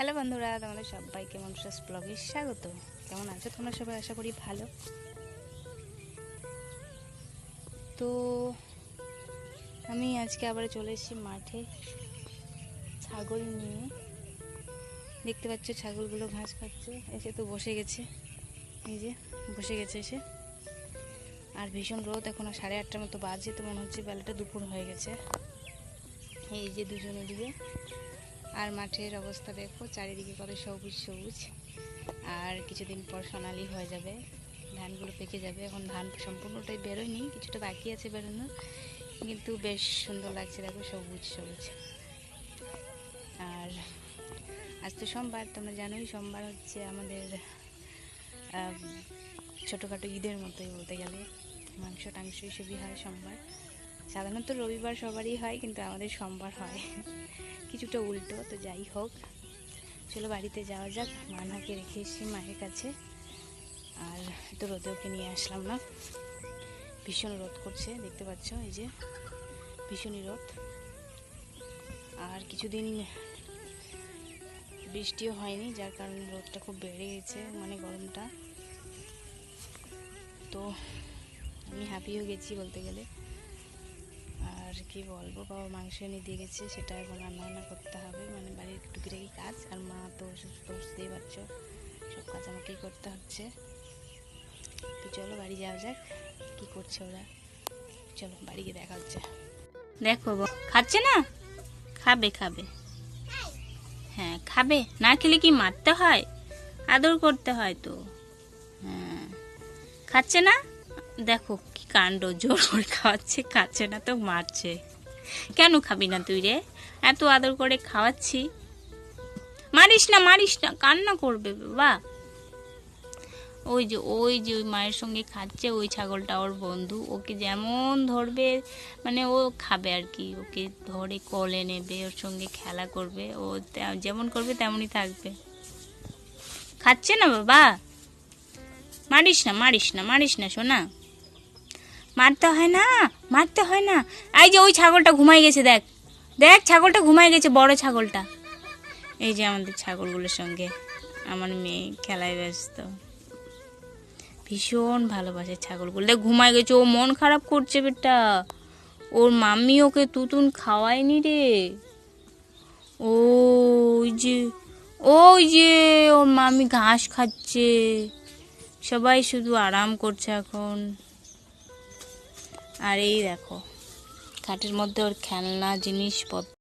Hello বন্ধুরা, তোমাদের সবাইকে মনসাস ব্লগে স্বাগত। কেমন আছো তোমরা সবাই? আশা করি ভালো। তো আমি আজকে আবার চলে এসেছি মাঠে ছাগল নিয়ে। দেখতে পাচ্ছ ছাগলগুলো ঘাস খাচ্ছে। এসে তো বসে গেছে। এই যে, বসে গেছে এসে। আর ভীষণ রোদ, এখন সাড়ে আটটার মতো বাজে, তো মনে হচ্ছে বেলাটা দুপুর হয়ে গেছে। এই যে দুজন এদিকে। আর মাঠের অবস্থা দেখো, চারিদিকে কত সবুজ সবুজ। আর কিছুদিন পর সোনালি হয়ে যাবে, ধানগুলো পেকে যাবে। এখন ধান সম্পূর্ণটাই বেরোয়নি, কিছুটা বাকি আছে বেরোনো, কিন্তু বেশ সুন্দর লাগছে দেখো, সবুজ সবুজ। আর আজ তো সোমবার, তোমরা জানোই, সোমবার হচ্ছে আমাদের ছোটোখাটো ঈদের মতোই বলতে গেলে মাংস টাংস এসবই হয় সোমবার। সাধারণত রবিবার সবারই হয়, কিন্তু আমাদের সোমবার হয়। কিছুটা উল্টো, তো যাই হোক। চলো বাড়িতে যাওয়া যাক মানাকে রেখে এসেছি মায়ের কাছে। আর তো রোদে নিয়ে আসলাম না। ভীষণ রোদ করছে, দেখতে পাচ্ছ? এই যে, ভীষণই রোদ। আর কিছুদিন বৃষ্টিও হয়নি, যার কারণে রোদটা খুব বেড়ে গেছে মানে গরমটা। তো আমি হ্যাপিও গেছি বলতে গেলে। আর কি বলব, বাবা মাংস এনে দিয়ে গেছে, সেটা এখন রান্না বান্না করতে হবে মানে বাড়ির টুকিটাকি কাজ, আর মা তো অসুস্থ বুঝতেই পারছ সব কাজ আমাকেই করতে হচ্ছে। তো চলো বাড়ি যাওয়া যাক, কি করছে ওরা। চলো বাড়ি গিয়ে দেখা হচ্ছে। দেখো খাচ্ছে না? খাবে খাবে। হ্যাঁ খাবে। না খেলে কি মারতে হয়? আদর করতে হয় তো। হ্যাঁ। খাচ্ছে না? দেখো কি কাণ্ড, জোর করে খাওয়াচ্ছে, খাচ্ছে না তো মারছে। কেন খাবি না তুই রে? এত আদর করে খাওয়াচ্ছি। মারিস না মারিস না, কান্না করবে, বাবা। ওই যে ওই যে ওই মায়ের সঙ্গে খাচ্ছে, ওই ছাগলটা ওর বন্ধু। ওকে যেমন ধরবে মানে ও খাবে আর কি। ওকে ধরে কলে নেবে, ওর সঙ্গে খেলা করবে, ও যেমন করবে তেমনই থাকবে। খাচ্ছে না বাবা? মারিস না মারিস না মারিস না শোনা মারতে হয় না, মারতে হয় না। এই যে ওই ছাগলটা ঘুমাই গেছে, দেখ। দেখ, ছাগলটা ঘুমাই গেছে, বড় ছাগলটা। এই যে আমাদের ছাগলগুলোর সঙ্গে আমার মেয়ে খেলায় ব্যস্ত। ভীষণ ভালোবাসে ছাগলগুলো। দেখ ঘুমাই গেছে, ও মন খারাপ করছে বেটা। ওর মাম্মি ওকে তুতুন খাওয়ায়নি রে। ওই যে ওই যে ওর মামি ঘাস খাচ্ছে। সবাই শুধু আরাম করছে এখন। আর এই দেখো খাটের মধ্যে ওর খেলনা জিনিসপত্র